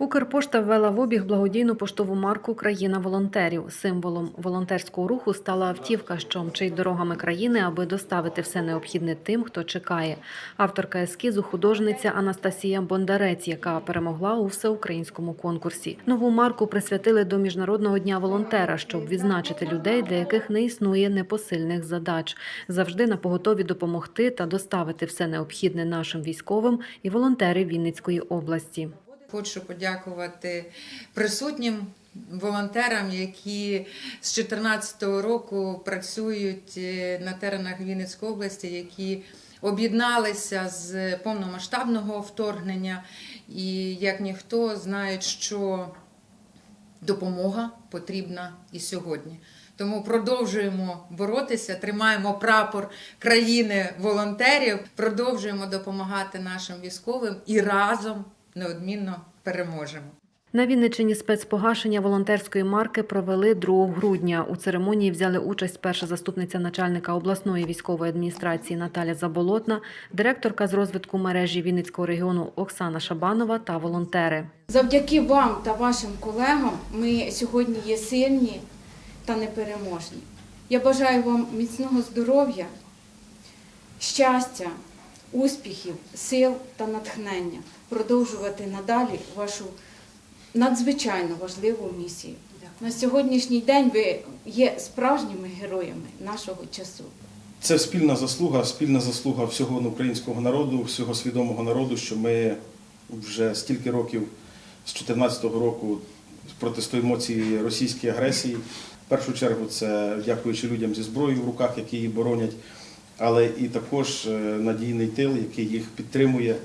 Укрпошта ввела в обіг благодійну поштову марку Країна волонтерів. Символом волонтерського руху стала автівка, що мчить дорогами країни, аби доставити все необхідне тим, хто чекає. Авторка ескізу художниця Анастасія Бондарець, яка перемогла у всеукраїнському конкурсі. Нову марку присвятили до міжнародного дня волонтера, щоб відзначити людей, для яких не існує непосильних задач. Завжди на поготові допомогти та доставити все необхідне нашим військовим і волонтери Вінницької області. Хочу подякувати присутнім волонтерам, які з 2014 року працюють е, на теренах Вінницької області, які об'єдналися з повномасштабного вторгнення, і як ніхто знають, що допомога потрібна і сьогодні. Тому продовжуємо боротися, тримаємо прапор країни волонтерів, продовжуємо допомагати нашим військовим і разом неодмінно переможемо. На Вінниччині спецпогашення волонтерської марки провели 2 грудня. У церемонії взяли участь перша заступниця начальника обласної військової адміністрації Наталя Заболотна, директорка з розвитку мережі Вінницького регіону Оксана Шабанова та волонтери. Завдяки вам та вашим колегам ми сьогодні є сильні та непереможні. Я бажаю вам міцного здоров'я, щастя, успіхів, сил та натхнення продовжувати надалі вашу надзвичайно важливу місію. На сьогоднішній день ви є справжніми героями нашого часу. Це спільна заслуга, спільна заслуга всього українського народу, всього свідомого народу, що ми вже стільки років з 2014 року протистоїмо цій російській агресії. В першу чергу це дякуючи людям зі зброєю в руках, які її боронять, але і також е, надійний тил, який їх підтримує.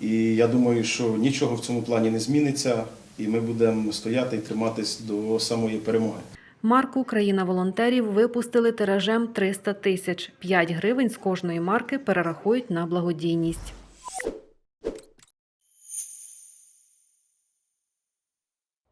І я думаю, що нічого в цьому плані не зміниться, і ми будемо стояти і триматись до самої перемоги. Марку Країна волонтерів випустили тиражем 300 тисяч. 5 гривень з кожної марки перерахують на благодійність.